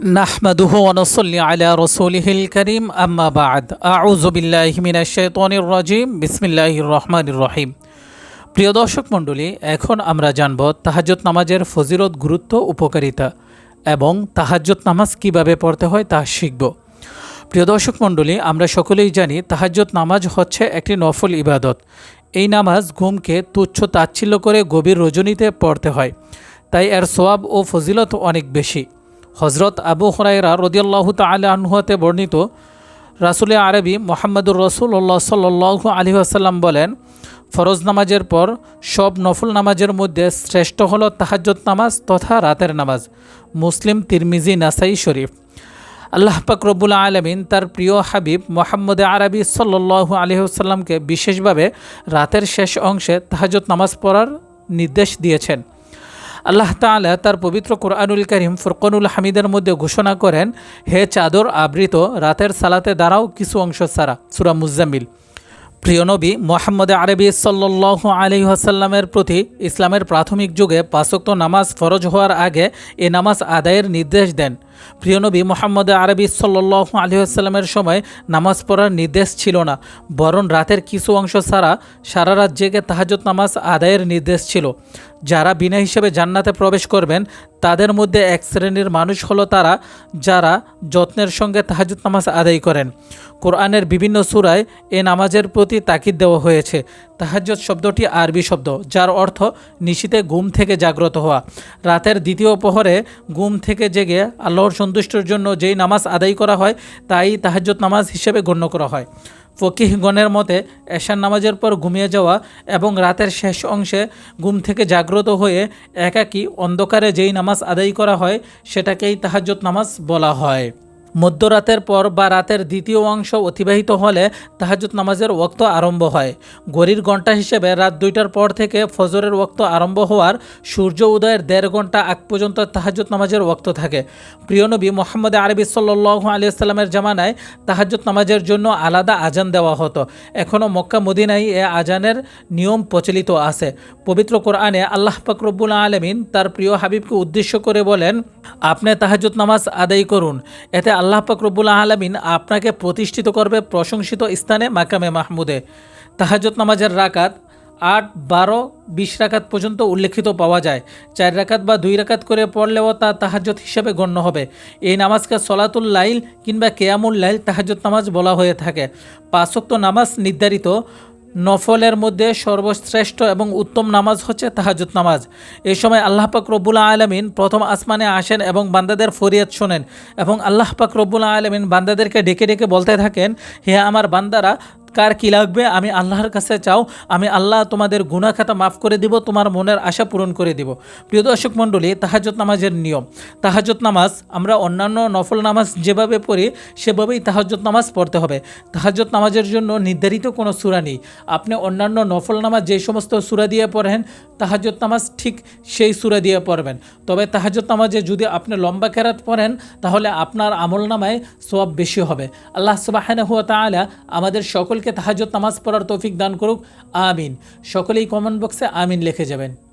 نحمده ونصلي على رسوله الكريم أما بعد أعوذ بالله من الشيطان الرجيم بسم الله الرحمن الرحيم প্রিয় দর্শক মণ্ডলী এখন আমরা জানব তাহাজ্জত নামাজের ফজিলত গুরুত্ব উপকারিতা এবং তাহাজ্জত নামাজ কিভাবে পড়তে হয় তা শিখব প্রিয় দর্শক মণ্ডলী আমরা সকলেই জানি তাহাজ্জত নামাজ হচ্ছে একটি নফল ইবাদত এই নামাজ ঘুমকে তুচ্ছ তাচ্ছিল্য করে গভীর রজনীতে পড়তে হয় তাই এর সোয়াব ও ফজিলত অনেক বেশি হজরত আবু হরাইরা রদিয়াল্লাহ তাল আনহুয়াতে বর্ণিত রাসুলে আরবি মোহাম্মদুর রসুল্লাহ সাল্লু আলী আসাল্লাম বলেন, ফরজ নামাজের পর সব নফল নামাজের মধ্যে শ্রেষ্ঠ হল তাহাজ্জত নামাজ তথা রাতের নামাজ। মুসলিম, তিরমিজি, নাসাই শরীফ। আল্লাহ পাক রব্বুল আলমিন তার প্রিয় হাবিব মোহাম্মদ আরবি সাল্লু আলহিহাল্লামকে বিশেষভাবে রাতের শেষ অংশে তাহাজত নামাজ পড়ার নির্দেশ দিয়েছেন। আল্লাহ তাআলা তার পবিত্র কোরআনুল করিম ফুরকনুল হামিদের মধ্যে ঘোষণা করেন, হে চাদর আবৃত, রাতের সালাতে দাঁড়াও কিছু অংশ সারা সুরা মুজাম্মিল। প্রিয় নবী, মোহাম্মদ আরবি সাল্লাহ আলি আসাল্লামের প্রতি ইসলামের প্রাথমিক যুগে পাঁচক্ত নামাজ ফরজ হওয়ার আগে এ নামাজ আদায়ের নির্দেশ দেন। প্রিয় নবী, মোহাম্মদ আরবি সাল্লাহ আলি আসাল্লামের সময় নামাজ পড়ার নির্দেশ ছিল না, বরং রাতের কিছু অংশ ছাড়া সারা রাত জেগে তাহাজত নামাজ আদায়ের নির্দেশ ছিল। যারা বিনা হিসেবে জান্নাতে প্রবেশ করবেন, তাদের মধ্যে এক শ্রেণির মানুষ হলো তারা যারা যত্নের সঙ্গে তাহাজুদ নামাজ আদায় করেন। কোরআনের বিভিন্ন সুরায় এ নামাজের প্রতি তাকিদ দেওয়া হয়েছে। তাহাজ্জত শব্দটি আরবি শব্দ, যার অর্থ নিশিতে ঘুম থেকে জাগ্রত হওয়া। রাতের দ্বিতীয় প্রহরে ঘুম থেকে জেগে আল্লাহর সন্তুষ্টির জন্য যেই নামাজ আদায় করা হয়, তাই তাহাজ্জত নামাজ হিসেবে গণ্য করা হয়। ফকিহগণের মতে এশার নামাজের পর ঘুমিয়ে যাওয়া এবং রাতের শেষ অংশে ঘুম থেকে জাগ্রত হয়ে একাকী অন্ধকারে যেই নামাজ আদায় করা হয়, সেটাকেই তাহাজ্জত নামাজ বলা হয়। মধ্যরাতের পর বা রাতের দ্বিতীয় অংশ অতিবাহিত হলে তাহাজুত নামাজের ওক্ত আরম্ভ হয়। গড়ির ঘণ্টা হিসেবে রাত দুইটার পর থেকে ফজরের ওক্ত আরম্ভ হওয়ার সূর্য উদয়ের দেড় ঘণ্টা আগ পর্যন্ত তাহাজুত নামাজের ওক্ত থাকে। প্রিয় নবী মোহাম্মদ আরবি সাল্লু আলিয়াল্লামের জামানায় তাহাজুত নামাজের জন্য আলাদা আজান দেওয়া হতো। এখনও মক্কা মদিনায় এ আজানের নিয়ম প্রচলিত আছে। পবিত্র কোরআনে আল্লাহ পাকরব্বুল আলমিন তার প্রিয় হাবিবকে উদ্দেশ্য করে বলেন, আপনি তাহাজুত নামাজ আদায় করুন। এতে আল্লাহ রব্বুল আলমিন আপনাকে প্রতিষ্ঠিত করবে প্রশংসিত স্থানে মাকামে মাহমুদে। তাহাজত নামাজের রাকাত আট, বারো, বিশ রাকাত পর্যন্ত উল্লেখিত পাওয়া যায়। চার রাকাত বা দুই রাকাত করে পড়লেও তা তাহাজত হিসেবে গণ্য হবে। এই নামাজকে সলাতুল লাইল কিংবা কেয়ামুল লাইল তাহাজত নামাজ বলা হয়ে থাকে। পাঁচক্ত নামাজ নির্ধারিত নফলের মধ্যে সর্বশ্রেষ্ঠ এবং উত্তম নামাজ হচ্ছে তাহাজুত নামাজ। এই সময় আল্লাহ পাক রব্বুল আলমিন প্রথম আসমানে আসেন এবং বান্দাদের ফরিয়াদ শোনেন এবং আল্লাহ পাক রব্বুল আলমিন বান্দাদেরকে ডেকে ডেকে বলতে থাকেন, হে আমার বান্দারা কার কী লাগবে? আমি আল্লাহর কাছে চাও, আমি আল্লাহ তোমাদের গুণা খাতা মাফ করে দিব, তোমার মনের আশা পূরণ করে দিব। প্রিয় দর্শক মণ্ডলী তাহাজত নামাজের নিয়ম। তাহাজত নামাজ আমরা অন্যান্য নফল নামাজ যেভাবে পড়ি, সেভাবেই তাহাজত নামাজ পড়তে হবে। তাহাজত নামাজের জন্য নির্ধারিত কোনো সুরা নেই। আপনি অন্যান্য নফল নামাজ যে সমস্ত সুরা দিয়ে পড়েন তাহাজত নামাজ ঠিক সেই সুরে দিয়ে পড়বেন। তবে তাহাজত নামাজে যদি আপনি লম্বা কেরাত পড়েন, তাহলে আপনার আমল নামায় সব বেশি হবে। আল্লাহ সুবাহ তালা আমাদের সকলকে তাহাজত নামাজ পড়ার তৌফিক দান করুক। আমিন। সকলেই কমেন্ট বক্সে আমিন লিখে যাবেন।